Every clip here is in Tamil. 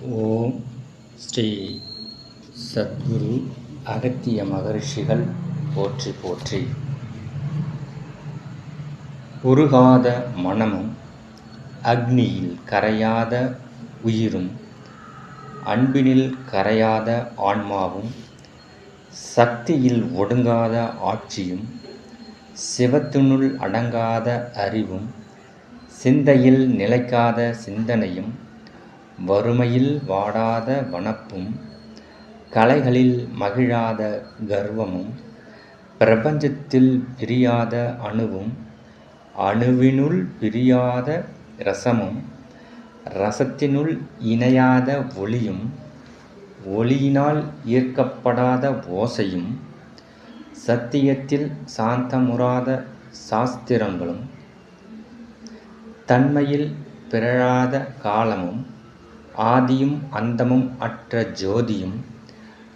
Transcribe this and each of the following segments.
ஓம் ஸ்ரீ சத்குரு அகத்திய மகரிஷிகள் போற்றி போற்றி. உருகாத மனமும் அக்னியில் கரையாத உயிரும் அன்பினில் கரையாத ஆன்மாவும் சக்தியில் ஒடுங்காத ஆட்சியும் சிவத்தினுள் அடங்காத அறிவும் சிந்தையில் நிலைக்காத சிந்தனையும் வறுமையில் வாடாத வனப்பும் கலைகளில் மகிழாத கர்வமும் பிரபஞ்சத்தில் பிரியாத அணுவும் அணுவினுள் பிரியாத ரசமும் ரசத்தினுள் இணையாத ஒளியும் ஒளியினால் ஈர்க்கப்படாத ஓசையும் சத்தியத்தில் சாந்தமுறாத சாஸ்திரங்களும் தன்மையில் பிறழாத காலமும் ஆதியும் அந்தமும் அற்ற ஜோதியும்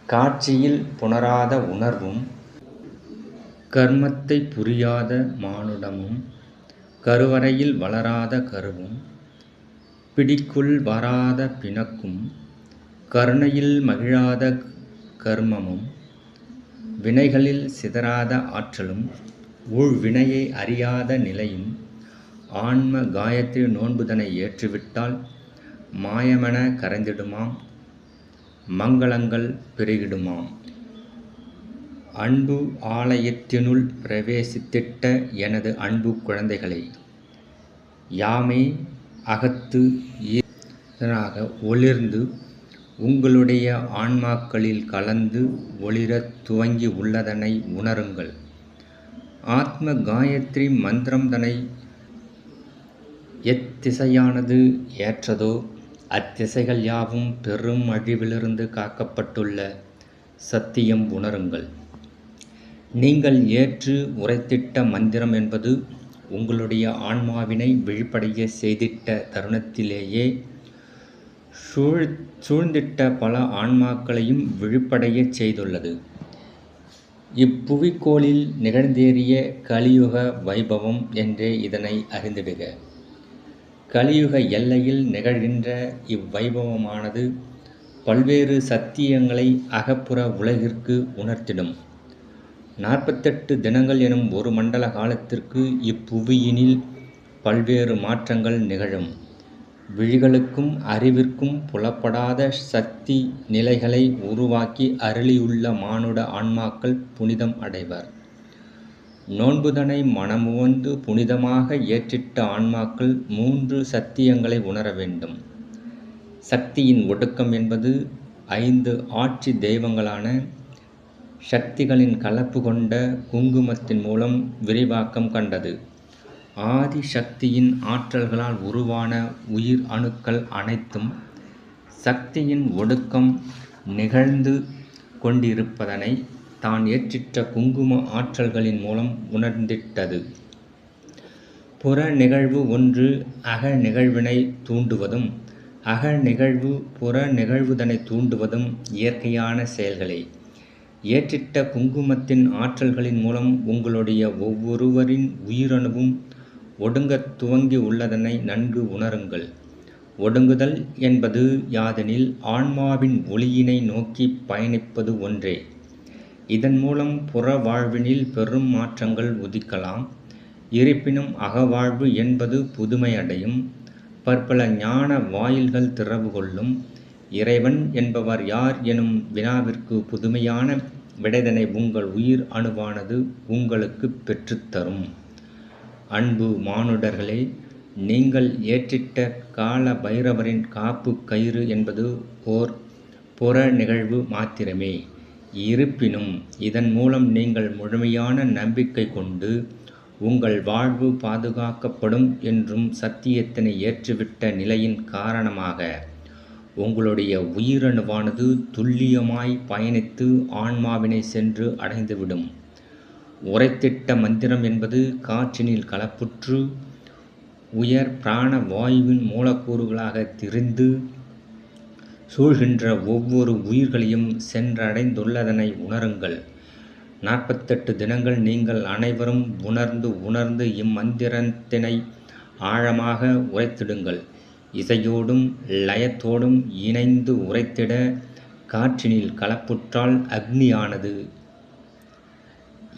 காட்சியில் புணராத உணர்வும் கர்மத்தை புரியாத மானுடமும் கருவறையில் வளராத கருவும் பிடிக்குள் வராத பிணக்கும் கருணையில் மகிழாத கர்மமும் வினைகளில் சிதறாத ஆற்றலும் ஊழ்வினையை அறியாத நிலையும் ஆன்ம காயத்ரி நோன்புதனை ஏற்றுவிட்டால் மாயமென கரைந்திடுமாம் மங்களங்கள் பெருகிடுமாம். அன்பு ஆலயத்தினுள் பிரவேசித்திட்ட எனது அன்பு குழந்தைகளை யாமே அகத்து ஈரனாக ஒளிர்ந்து உங்களுடைய ஆன்மாக்களில் கலந்து ஒளிரத் துவங்கி உள்ளதனை உணருங்கள். ஆத்ம காயத்ரி மந்திரம்தனை எத்திசையானது ஏற்றதோ அத்திசைகள் யாவும் பெரும் அழிவிலிருந்து காக்கப்பட்டுள்ள சத்தியம் உணருங்கள். நீங்கள் ஏற்று உரைத்திட்ட மந்திரம் என்பது உங்களுடைய ஆன்மாவினை விழிப்படைய செய்திட்ட தருணத்திலேயே சூழ் சூழ்ந்திட்ட பல ஆன்மாக்களையும் விழிப்படையச் செய்துள்ளது. இப்புவிக்கோளில் நிகழ்ந்தேறிய கலியுக வைபவம் என்றே இதனை அறிந்திடுக. கலியுக எல்லையில் நிகழ்கின்ற இவ்வைபவமானது பல்வேறு சத்தியங்களை அகப்புற உலகிற்கு உணர்த்திடும். நாற்பத்தெட்டு தினங்கள் எனும் ஒரு மண்டல காலத்திற்கு இப்புவியினில் பல்வேறு மாற்றங்கள் நிகழும். விழிகளுக்கும் அறிவிற்கும் புலப்படாத சக்தி நிலைகளை உருவாக்கி அருளியுள்ள மானுட ஆன்மாக்கள் புனிதம் அடைவர். நோன்புதனை மனமுவந்து புனிதமாக ஏற்றிட்ட ஆன்மாக்கள் மூன்று சத்தியங்களை உணர வேண்டும். சக்தியின் ஒடுக்கம் என்பது ஐந்து ஆட்சி தெய்வங்களான சக்திகளின் கலப்பு கொண்ட குங்குமத்தின் மூலம் விரிவாக்கம் கண்டது. ஆதி சக்தியின் ஆற்றல்களால் உருவான உயிர் அணுக்கள் அனைத்தும் சக்தியின் ஒடுக்கம் நிகழ்ந்து கொண்டிருப்பதனை தான் ஏற்றிட்ட குங்கும ஆற்றல்களின் மூலம் உணர்ந்திட்டது. புற நிகழ்வு ஒன்று அக நிகழ்வினை தூண்டுவதும் அக நிகழ்வு புற நிகழ்வுதனை தூண்டுவதும் இயற்கையான செயல்களே. ஏற்றிட்ட குங்குமத்தின் ஆற்றல்களின் மூலம் உங்களுடைய ஒவ்வொருவரின் உயிரணுவும் ஒடுங்கத் துவங்கி உள்ளதனை நன்கு உணருங்கள். ஒடுங்குதல் என்பது யாதெனில் ஆன்மாவின் ஒளியினை நோக்கி பயணிப்பது ஒன்றே. இதன் மூலம் புற வாழ்வினில் பெரும் மாற்றங்கள் உதிக்கலாம். இருப்பினும் அகவாழ்வு என்பது புதுமையடையும். பற்பல ஞான வாயில்கள் திறவு கொள்ளும். இறைவன் என்பவர் யார் எனும் வினாவிற்கு புதுமையான விடைதனை உங்கள் உயிர் அணுவானது உங்களுக்கு பெற்றுத்தரும் அன்பு மானுடர்களே நீங்கள் ஏற்றிட்ட கால பைரவரின் காப்பு கயிறு என்பது ஓர் புற நிகழ்வு மாத்திரமே. இருப்பினும் இதன் மூலம் நீங்கள் முழுமையான நம்பிக்கை கொண்டு உங்கள் வாழ்வு பாதுகாக்கப்படும் என்றும் சத்தியத்தினை ஏற்றுவிட்ட நிலையின் காரணமாக உங்களுடைய உயிரணுவானது துல்லியமாய் பயணித்து ஆன்மாவினை சென்று அடைந்துவிடும். உரைத்திட்ட மந்திரம் என்பது காற்றினில் கலப்புற்று உயர் பிராண வாயுவின் மூலக்கூறுகளாக திரிந்து சூழ்கின்ற ஒவ்வொரு உயிர்களையும் சென்றடைந்துள்ளதனை உணருங்கள். நாற்பத்தெட்டு தினங்கள் நீங்கள் அனைவரும் உணர்ந்து உணர்ந்து இம்மந்திரத்தினை ஆழமாக உரைத்திடுங்கள். இசையோடும் லயத்தோடும் இணைந்து உரைத்திட காற்றினில் கலப்புற்றால் அக்னியானது.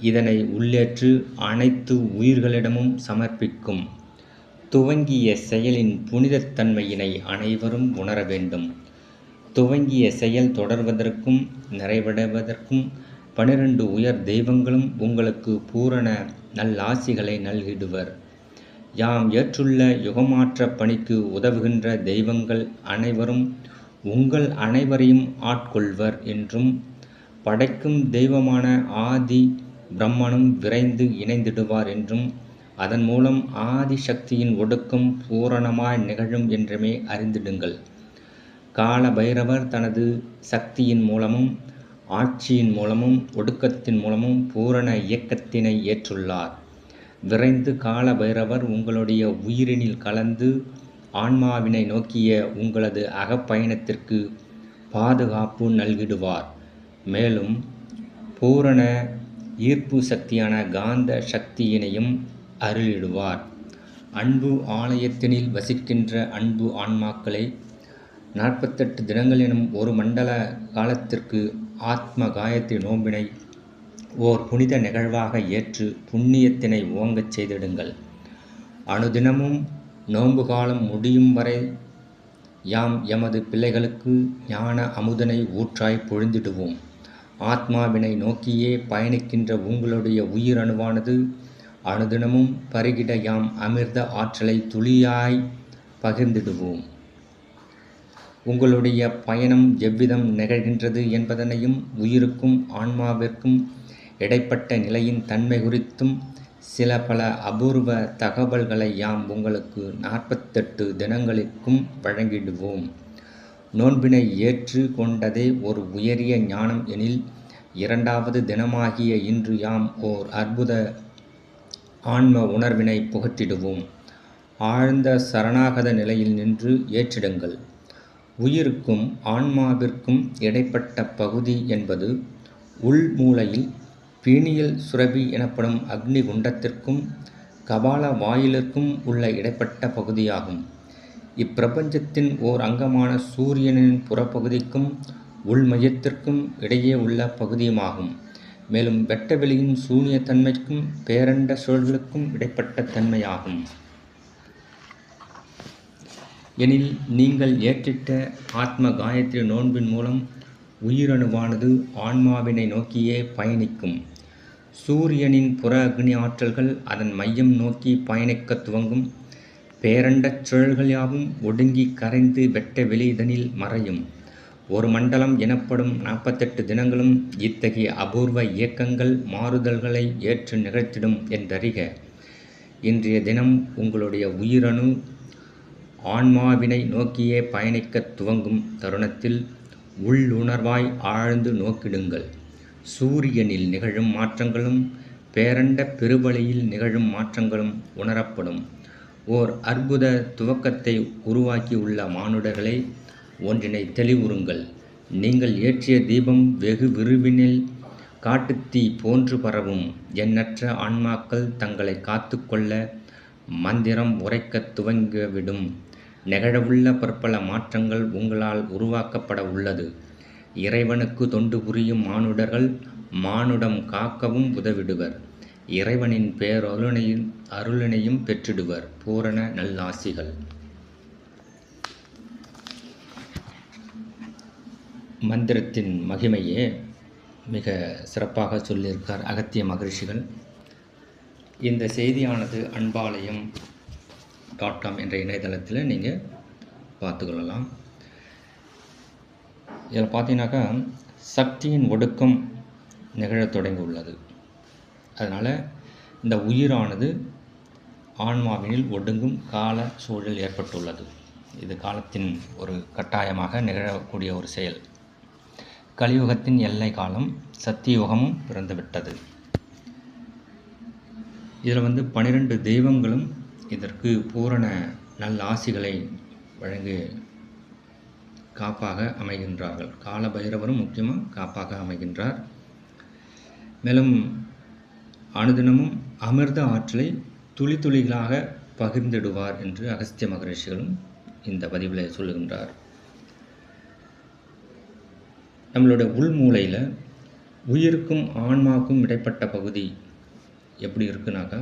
இதனை உள்ளேற்று அனைத்து உயிர்களிடமும் சமர்ப்பிக்கும். துவங்கிய செயலின் புனிதத்தன்மையினை அனைவரும் உணர வேண்டும். துவங்கிய செயல் தொடர்வதற்கும் நிறைவடைவதற்கும் பனிரெண்டு உயர் தெய்வங்களும் உங்களுக்கு பூரண நல்லாசிகளை நல்கிடுவர். யாம் ஏற்றுள்ள யுகமாற்ற பணிக்கு உதவுகின்ற தெய்வங்கள் அனைவரும் உங்கள் அனைவரையும் ஆட்கொள்வர் என்றும் படைக்கும் தெய்வமான ஆதி பிரம்மனும் விரைந்து இணைந்திடுவார் என்றும் அதன் மூலம் ஆதி சக்தியின் ஒடுக்கம் பூரணமாய் நிகழும் என்றுமே அறிந்திடுங்கள். கால பைரவர் தனது சக்தியின் மூலமும் ஆட்சியின் மூலமும் ஒடுக்கத்தின் மூலமும் பூரண இயக்கத்தினை ஏற்றுள்ளார். விரைந்து கால பைரவர் உங்களுடைய உயிரினில் கலந்து ஆன்மாவினை நோக்கிய உங்களது அகப்பயணத்திற்கு பாதுகாப்பு நல்கிடுவார். மேலும் பூரண ஈர்ப்பு சக்தியான காந்த சக்தியினையும் அருளிடுவார். அன்பு ஆலயத்தினில் வசிக்கின்ற அன்பு ஆன்மாக்களை நாற்பத்தெட்டு தினங்கள் எனும் ஒரு மண்டல காலத்திற்கு ஆத்ம காயத்ரி நோம்பினை ஓர் புனித நிகழ்வாக ஏற்று புண்ணியத்தினை ஓங்கச் செய்திடுங்கள். அனுதினமும் நோன்பு காலம் முடியும் வரை யாம் எமது பிள்ளைகளுக்கு ஞான அமுதனை ஊற்றாய் பொழிந்திடுவோம். ஆத்மாவினை நோக்கியே பயணிக்கின்ற உங்களுடைய உயிரணுவானது அனுதினமும் பருகிட யாம் அமிர்த ஆற்றலை துளியாய் பகிர்ந்திடுவோம். உங்களுடைய பயணம் எவ்விதம் நிகழ்கின்றது என்பதனையும் உயிருக்கும் ஆன்மாவிற்கும் இடைப்பட்ட நிலையின் தன்மை குறித்தும் சில பல அபூர்வ தகவல்களை யாம் உங்களுக்கு நாற்பத்தெட்டு தினங்களுக்கும் வழங்கிடுவோம். நோன்பினை ஏற்று கொண்டதே ஒரு உயரிய ஞானம் எனில் இரண்டாவது தினமாகிய இன்று யாம் ஓர் அற்புத ஆன்ம உணர்வினை புகட்டிடுவோம். ஆழ்ந்த சரணாகத நிலையில் நின்று ஏற்றிடுங்கள். உயிருக்கும் ஆன்மாவிற்கும் இடைப்பட்ட பகுதி என்பது உள்மூலையில் பீனியல் சுரபி எனப்படும் அக்னி குண்டத்திற்கும் கபால வாயிலிற்கும் உள்ள இடைப்பட்ட பகுதியாகும். இப்பிரபஞ்சத்தின் ஓர் அங்கமான சூரியனின் புறப்பகுதிக்கும் உள்மையத்திற்கும் இடையே உள்ள பகுதியுமாகும். மேலும் வெட்டவெளியின் சூனிய தன்மைக்கும் பேரண்ட சுழல்களுக்கும் இடைப்பட்ட தன்மையாகும். எனில் நீங்கள் ஏற்றிட்ட ஆத்ம காயத்ரி நோன்பின் மூலம் உயிரணுவானது ஆன்மாவினை நோக்கியே பயணிக்கும். சூரியனின் புற அக்னி ஆற்றல்கள் அதன் மையம் நோக்கி பயணிக்க துவங்கும். பேரண்டச் சுழல்கள் யாவும் ஒடுங்கி கரைந்து வெட்ட வெளிதனில் மறையும். ஒரு மண்டலம் எனப்படும் நாற்பத்தெட்டு தினங்களும் இத்தகைய அபூர்வ இயக்கங்கள் மாறுதல்களை ஏற்று நிகழ்த்திடும் என்றறிக. இன்றைய தினம் உங்களுடைய உயிரணு ஆன்மாவினை நோக்கியே பயணிக்கத் துவங்கும் தருணத்தில் உள்ளுணர்வாய் ஆழ்ந்து நோக்கிடுங்கள். சூரியனில் நிகழும் மாற்றங்களும் பேரண்ட பெருவழியில் நிகழும் மாற்றங்களும் உணரப்படும். ஓர் அற்புத துவக்கத்தை உருவாக்கியுள்ள மானுடர்களை ஒன்றினை தெளிவுறுங்கள். நீங்கள் ஏற்றிய தீபம் வெகு விரிவினில் காட்டுத்தீ போன்று பரவும். எண்ணற்ற ஆன்மாக்கள் தங்களை காத்துக்கொள்ள மந்திரம் உரைக்கத் துவங்கிவிடும். நிகழவுள்ள பற்பல மாற்றங்கள் உங்களால் உருவாக்கப்பட உள்ளது. இறைவனுக்கு தொண்டு புரியும் மானுடர்கள் மானுடம் காக்கவும் உதவிடுவர். இறைவனின் பேரருணையும் அருளினையும் பெற்றிடுவர் பூரண நல்லாசிகள். மந்திரத்தின் மகிமையே மிக சிறப்பாக சொல்லியிருக்கார் அகத்திய மகிழ்ச்சிகள் இந்த செய்தியானது அன்பாலயம் டாட் காம் என்ற இணையதளத்தில் நீங்கள் பார்த்துக்கொள்ளலாம். இதில் பார்த்தீங்கன்னாக்கா சக்தியின் ஒடுக்கம் நிகழத் தொடங்கி உள்ளது அதனால் இந்த உயிரானது ஆன்மாவினில் ஒடுங்கும் கால சூழல் ஏற்பட்டுள்ளது. இது காலத்தின் ஒரு கட்டாயமாக நிகழக்கூடிய ஒரு செயல். கலியுகத்தின் எல்லை காலம் சத்தியுகமும் பிறந்துவிட்டது. இதில் வந்து பனிரெண்டு தெய்வங்களும் இதற்கு பூரண நல்ல ஆசிகளை வழங்கி காப்பாக அமைகின்றார்கள். கால பைரவரும் முக்கியமாக காப்பாக அமைகின்றார். மேலும் அனுதினமும் அமிர்த ஆற்றலை துளி துளிகளாக பகிர்ந்திடுவார் என்று அகஸ்திய மகரிஷிகளும் இந்த பதிவில் சொல்லுகின்றார். நம்மளுடைய உள்மூலையில் உயிருக்கும் ஆன்மாவுக்கும் இடைப்பட்ட பகுதி எப்படி இருக்குனாக்கா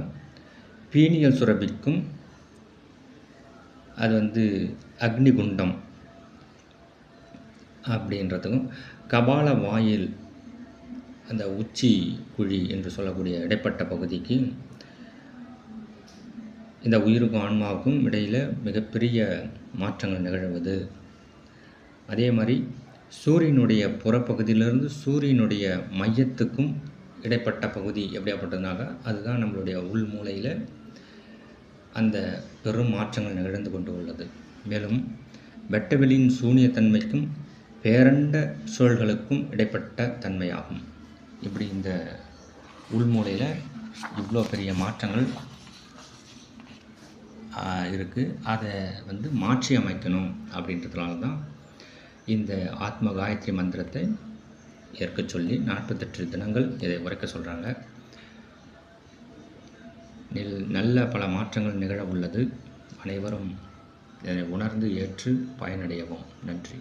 பீனியல் சுரபிக்கும் அது வந்து அக்னிகுண்டம் அப்படின்றதுக்கும் கபால வாயில் அந்த உச்சி குழி என்று சொல்லக்கூடிய இடைப்பட்ட பகுதிக்கு இந்த உயிருக்கும் ஆன்மாவுக்கும் இடையில் மிகப்பெரிய மாற்றங்கள் நிகழ்வது. அதே மாதிரி சூரியனுடைய புறப்பகுதியிலிருந்து சூரியனுடைய மையத்துக்கும் இடைப்பட்ட பகுதி எப்படியாப்பட்டதுனாக்கா அதுதான் நம்மளுடைய உள் மூலையில் அந்த பெரும் மாற்றங்கள் நிகழ்ந்து கொண்டு உள்ளது. மேலும் வெட்டவெளியின் சூனியத்தன்மைக்கும் பேரண்ட சூழல்களுக்கும் இடைப்பட்ட தன்மையாகும். இப்படி இந்த உள்மூலையில் இவ்வளோ பெரிய மாற்றங்கள் இருக்குது அதை வந்து மாற்றி அமைக்கணும் அப்படின்றதுனால தான் இந்த ஆத்ம காயத்ரி மந்திரத்தை ஏற்க சொல்லி நாற்பத்தெட்டு தினங்கள் இதை உரைக்க சொல்கிறாங்க நல்ல பல மாற்றங்கள் நிகழ உள்ளது. அனைவரும் இதனை உணர்ந்து ஏற்று பயனடையவும். நன்றி.